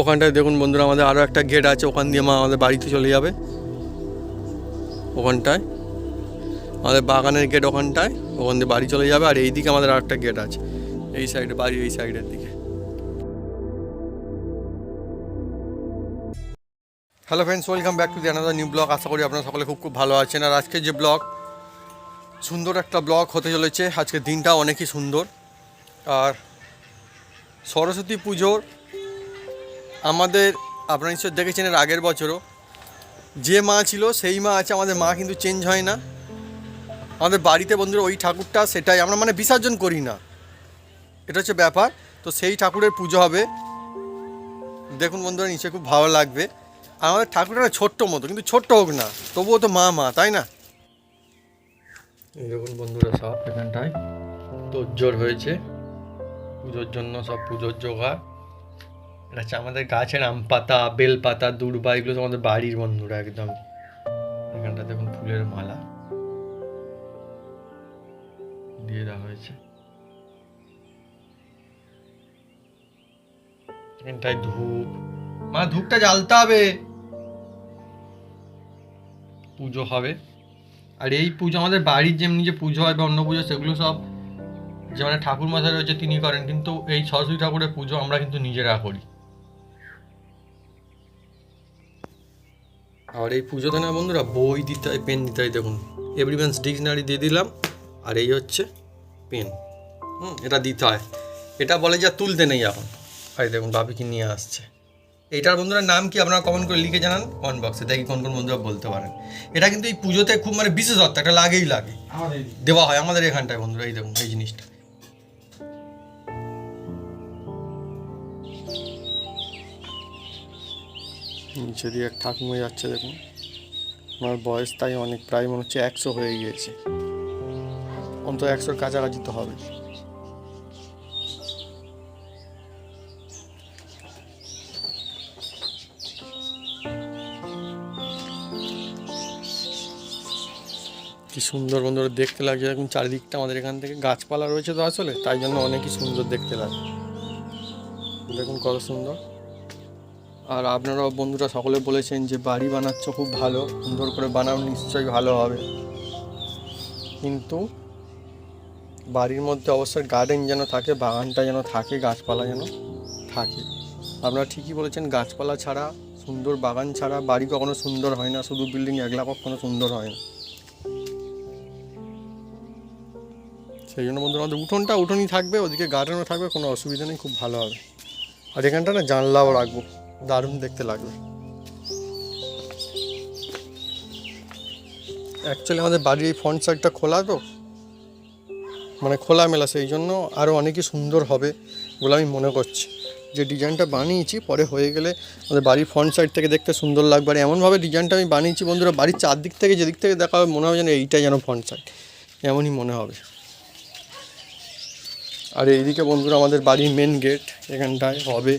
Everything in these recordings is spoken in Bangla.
ওখানটায় দেখুন বন্ধুরা, আমাদের আরও একটা গেট আছে, ওখান দিয়ে মা আমাদের বাড়িতে চলে যাবে। ওখানটায়। আমাদের বাগানের গেট ওখানটায়, ওখান দিয়ে বাড়ি চলে যাবে, আর এই দিকে আমাদের আর একটা গেট আছে। এই সাইডে বাড়ি এই সাইডের দিকে। Hello friends welcome back to the another new blog আশা করি আপনারা সকলে খুব খুব ভালো আছেন। আর আজকে যে ব্লগ সুন্দর একটা ব্লগ হতে চলেছে। আজকের দিনটা অনেকই সুন্দর। আর সরস্বতী পুজোর আমাদের, আপনারা নিশ্চয় দেখেছেন এর আগের বছরও, যে মা ছিল, সেই মা আছে, আমাদের মা কিন্তু চেঞ্জ হয় না। আমাদের বাড়িতে বন্ধুরা ওই ঠাকুরটা, সেটাই, আমরা মানে বিসর্জন করি না। এটা হচ্ছে ব্যাপার। তো সেই ঠাকুরের পুজো হবে। দেখুন বন্ধুরা, নিশ্চয়ই খুব ভালো লাগবে। আমাদের ঠাকুরটা ছোট্ট মতো, কিন্তু ছোট্ট হোক না, তবুও তো মা মা, তাই না? দেখুন বন্ধুরা, সব এখানটায় তোজ্জোর হয়েছে। পুজোর জন্য সব পুজোর জোগাড়। এটা হচ্ছে আমাদের গাছের আম পাতা, বেল পাতা, দূর্বা, এগুলো তো আমাদের বাড়ির বন্ধুরা একদম। এখানটা দেখুন ফুলের মালা। দিয়ে দেওয়া হয়েছে। এখানটায় ধূপ। মা, ধূপটা জ্বালতে হবে। পুজো হবে। আর এই পুজো, আমাদের বাড়ির যেমনি যে পুজো হয় বা অন্য পুজো, সেগুলো সব যে মানে ঠাকুর মশাই রয়েছে, তিনি করেন। কিন্তু এই সরস্বতী ঠাকুরের পুজো আমরা কিন্তু নিজেরা করি। আর এই পুজোতে না বন্ধুরা বই দিতে হয় পেন দিতে হয় দেখুন। এভরিম্যানস ডিকশনারি দিয়ে দিলাম আর এই হচ্ছে পেন হুম এটা দিতে হয়। এটা বলে যে আর তুলতে নেই এখন। এই দেখুন বাপিকে নিয়ে আসছে। এইটার বন্ধুরা নাম কি আপনারা কমেন্ট করে লিখে জানান কমেন্ট বক্সে দেখি কোন কোন বন্ধুরা বলতে পারেন। এটা কিন্তু এই পুজোতে খুব মানে বিশেষত্ব একটা লাগেই লাগে। দেওয়া হয় আমাদের এখানটায় বন্ধুরা এই দেখুন এই জিনিসটা। নিচে দিয়ে এক ঠাকুমা যাচ্ছে দেখুন। আমার বয়স তাই অনেক, প্রায় মনে হচ্ছে একশো হয়ে গিয়েছে। অন্তত একশোর কাছাকাছি তো হবে। কি সুন্দর বন্ধুরা, দেখতে লাগছে। এখন চারিদিকটা আমাদের এখান থেকে গাছপালা রয়েছে তো আসলে, তাই জন্য অনেকই সুন্দর দেখতে লাগে। দেখুন কত সুন্দর। আর আপনারাও বন্ধুরা সকলে বলেছেন যে বাড়ি বানাচ্ছ খুব ভালো, সুন্দর করে বানাও, নিশ্চয়ই ভালো হবে। কিন্তু বাড়ির মধ্যে অবশ্যই গার্ডেন যেন থাকে, বাগানটা যেন থাকে, গাছপালা যেন থাকে। আপনারা ঠিকই বলেছেন, গাছপালা ছাড়া, সুন্দর বাগান ছাড়া বাড়ি কখনো সুন্দর হয় না, শুধু বিল্ডিং একলা কখনো সুন্দর হয় না। সেই জন্য বন্ধুরা, আমাদের উঠোনটা উঠোনই থাকবে, ওদিকে গার্ডেনও থাকবে, কোনো অসুবিধা নেই, খুব ভালো হবে। আর এখানটা না জানলাও রাখব। দারুণ দেখতে লাগবে অ্যাকচুয়ালি আমাদের বাড়ির এই ফ্রন্ট সাইডটা খোলা তো। মানে খোলামেলা, সেই জন্য আরও অনেকই সুন্দর হবে বলে আমি মনে করছি। যে ডিজাইনটা বানিয়েছি, পরে হয়ে গেলে আমাদের বাড়ির ফ্রন্ট সাইড থেকে দেখতে সুন্দর লাগবে। আর এমনভাবে ডিজাইনটা আমি বানিয়েছি বন্ধুরা, বাড়ির চারদিক থেকে, যেদিক থেকে দেখা হবে, মনে হবে যেন এইটাই যেন ফ্রন্ট সাইড এমনই মনে হবে। আর এইদিকে বন্ধুরা আমাদের বাড়ির মেন গেট এখানটায় হবে।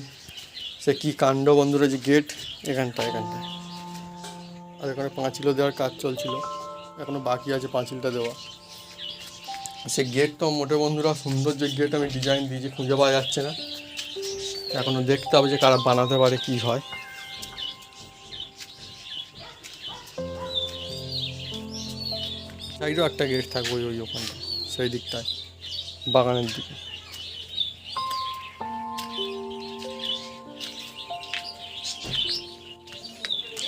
সে কি কাণ্ড বন্ধুরা যে গেট এখানটা এখানটায়। আর এখানে পাঁচিলও দেওয়ার কাজ চলছিল। এখনও বাকি আছে পাঁচিলটা দেওয়া। সে গেট তো মোটে বন্ধুরা সুন্দর যে গেট আমি ডিজাইন দিয়েছি, খুঁজে পাওয়া যাচ্ছে না। এখনও দেখতে হবে যে কারা বানাতে পারে, কি হয়। সাইডেও একটা গেট থাকবে ওই ওই ওখানটা সেই দিকটায়, বাগানের দিকে।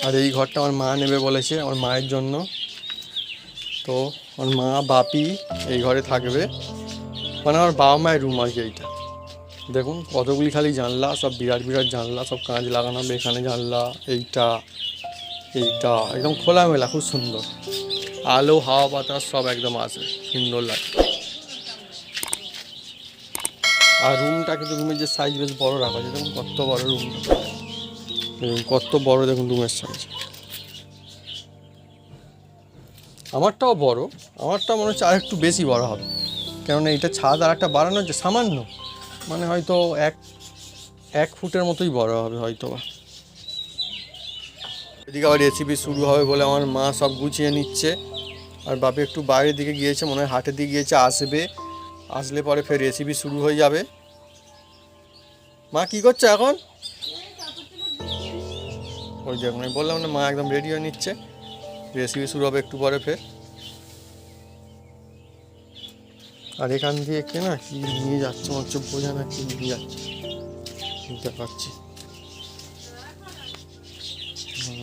আর এই ঘরটা আমার মা নেবে বলেছে, আমার মায়ের জন্য। তো আমার মা, বাপি এই ঘরে থাকবে। মানে আমার বাবা মায়ের রুম আর কি এইটা। দেখুন, কতগুলি খালি জানলা, সব বিরাট বিরাট জানলা, সব কাঁচ লাগানো হবে এখানে জানলা, এইটা এইটা, একদম খোলামেলা, খুব সুন্দর। আলো, হাওয়া, বাতাস, সব একদম আছে, সুন্দর লাগে। আর রুমটা কিন্তু রুমের যে সাইজ বেশ বড় রাখা আছে কত বড় রুমটা কত বড় দেখুন রুমের সাইজ আমারটাও বড়, আমারটা মনে হচ্ছে আর একটু বেশি বড় হবে। কেননা এটা ছাদ আর একটা বাড়ানো হচ্ছে, সামান্য। মানে হয়তো এক এক ফুটের মতোই বড় হবে হয়তো বা। এদিকে আবার রেসিপি শুরু হবে বলে আমার মা সব গুছিয়ে নিচ্ছে। আর বাপি একটু বাইরের দিকে গিয়েছে, মনে হয় হাটের দিকে গিয়েছে, আসবে। আসলে পরে ফের রেসিপি শুরু হয়ে যাবে। মা কি করছে এখন? ওই দেখুন আমি বললাম না, মা একদম রেডি হয়ে নিচ্ছে। রেসিপি শুরু হবে একটু পরে ফের। আর এখান দিয়ে কে না কি নিয়ে যাচ্ছে হচ্ছে বোঝা না কি নিয়ে যাচ্ছে। বুঝতে পারছি। হুম।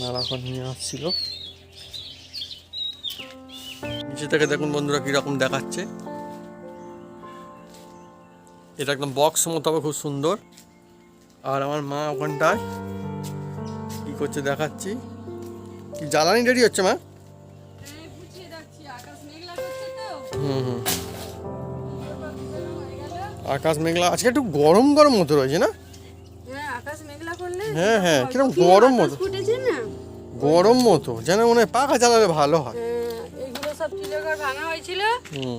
নাড়াখন নিয়ে আসছিল। নিচে থেকে দেখুন বন্ধুরা কীরকম দেখাচ্ছে। এটা একদম বক্স মতো হবে খুব সুন্দর। আর আমার মা ওখানটায় কি করছে দেখাচ্ছি। কি জ্বালানি রেডি হচ্ছে মা? হ্যাঁ, হুম হুম। হয়ে। আকাশ মেঘলা আজকে একটু গরম গরম মতো রয়েছে না? হ্যাঁ, হ্যাঁ, হ্যাঁ, অল্প কিরম কি গরম মতো। গরম মতো যেন মনে হয় পাখা চালালে ভালো হয় ভাঙা হয়েছিল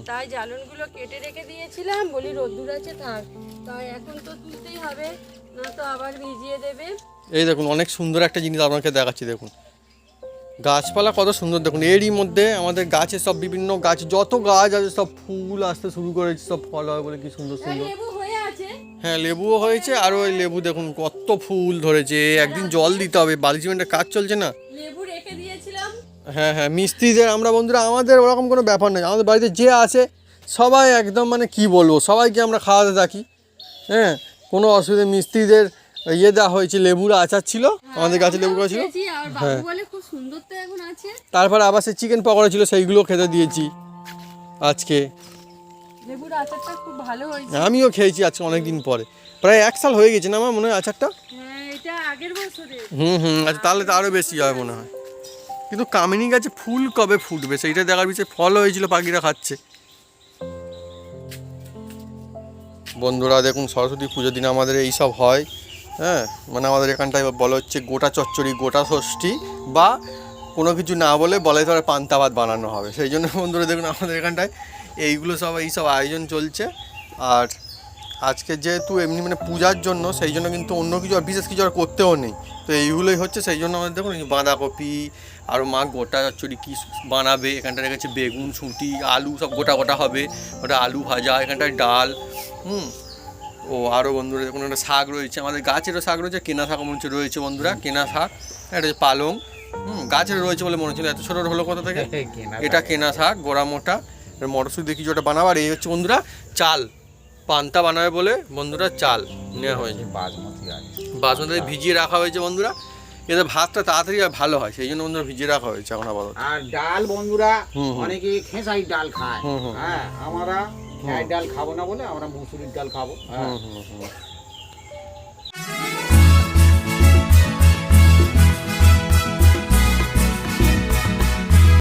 তাই জ্বালনগুলো কেটে রেখে দিয়েছিলাম। বলি রোদ্দুর আছে থাক। তাই এখন তো তুলতেই হবে না তো আবার ভিজিয়ে দেবে। এই দেখুন অনেক সুন্দর একটা জিনিস আপনাকে দেখাচ্ছি দেখুন। গাছপালা কত সুন্দর দেখুন এরই মধ্যে আমাদের গাছে সব বিভিন্ন গাছ যত গাছ আছে সব ফুল আসতে শুরু করেছে সব ফল হয় বলে কি সুন্দর সুন্দর। হয়ে হ্যাঁ লেবুও হয়েছে আর ওই লেবু দেখুন কত ফুল ধরেছে একদিন জল দিতে হবে বালি সিমেন্টের কাজ চলছে না। লেবু রেখে দিয়েছিলাম হ্যাঁ হ্যাঁ মিস্ত্রিদের আমরা বন্ধুরা আমাদের ওরকম কোনো ব্যাপার নেই। আমাদের বাড়িতে যে আছে সবাই একদম মানে কি বলব সবাইকে আমরা খাওয়াতে থাকি। হ্যাঁ কোনো অসুবিধা মিস্ত্রিদের ইয়ে দেওয়া হয়েছে লেবুর আচার ছিল আমাদের গাছে লেবু গাছ ছিল। হ্যাঁ। আছে। তারপর আবার সে চিকেন পকোড়া ছিল সেইগুলো খেতে দিয়েছি আজকে। হয়েছে। আমিও খেয়েছি আজকে অনেক দিন পরে। প্রায় এক সাল হয়ে গেছে না আমার মনে হয় আচারটা? হ্যাঁ হুম হুম আচ্ছা তাহলে তো আরও বেশি হয় মনে হয়। কিন্তু কামিনী গাছে ফুল কবে ফুটবে? সেইটা দেখার বিষয়ে ফল হয়েছিল, পাখিরা খাচ্ছে। বন্ধুরা, দেখুন, সরস্বতী পুজোর দিন আমাদের এই সব হয় হ্যাঁ? মানে আমাদের এখানটায় বলা হচ্ছে গোটা চচ্চড়ি, গোটা ষষ্ঠী, বা কোনো কিছু না বলে বলে ধরে পান্তা ভাত বানানো হবে। সেই জন্য বন্ধুরা, দেখুন, আমাদের এখানটায় এইগুলো সব, এই সব আয়োজন চলছে। আর আজকে যেহেতু এমনি মানে পূজার জন্য সেই জন্য কিন্তু অন্য কিছু আর বিশেষ কিছু আর করতেও নেই। তো এইগুলোই হচ্ছে সেই জন্য আমাদের দেখুন বাঁধাকপি আর মা গোটা চচ্চড়ি কী বানাবে এখানটা রেখেছে বেগুন শুঁটি আলু সব গোটা গোটা হবে। ওটা আলু ভাজা এখানটায় ডাল হুম। ও আরও বন্ধুরা দেখুন একটা শাক রয়েছে আমাদের গাছেরও শাক রয়েছে কেনা শাক মনে হচ্ছে রয়েছে বন্ধুরা কেনা শাক এটা হচ্ছে পালং হুম গাছের রয়েছে বলে মনে হচ্ছিল এত ছোটো হলো কোথা থেকে? এটা কেনা শাক গোড়া মোটা মটরশুঁটি দিয়ে কিছু একটা বানাবো আর এই হচ্ছে বন্ধুরা চাল। পান্তা বানাবে বলে বন্ধুরা চাল নেওয়া হয়েছে। বাসমতি বাসমতি ভিজিয়ে রাখা হয়েছে বন্ধুরা। এতে ভাতটা তাড়াতাড়ি আর ভালো হয় সেই জন্য বন্ধুরা ভিজিয়ে রাখা হয়েছে এখন আপাতত। আর ডাল বন্ধুরা। অনেকে খেসাই ডাল খায়। হ্যাঁ আমরা ডাল খাব না বলে আমরা মুসুরির ডাল খাব। হ্যাঁ।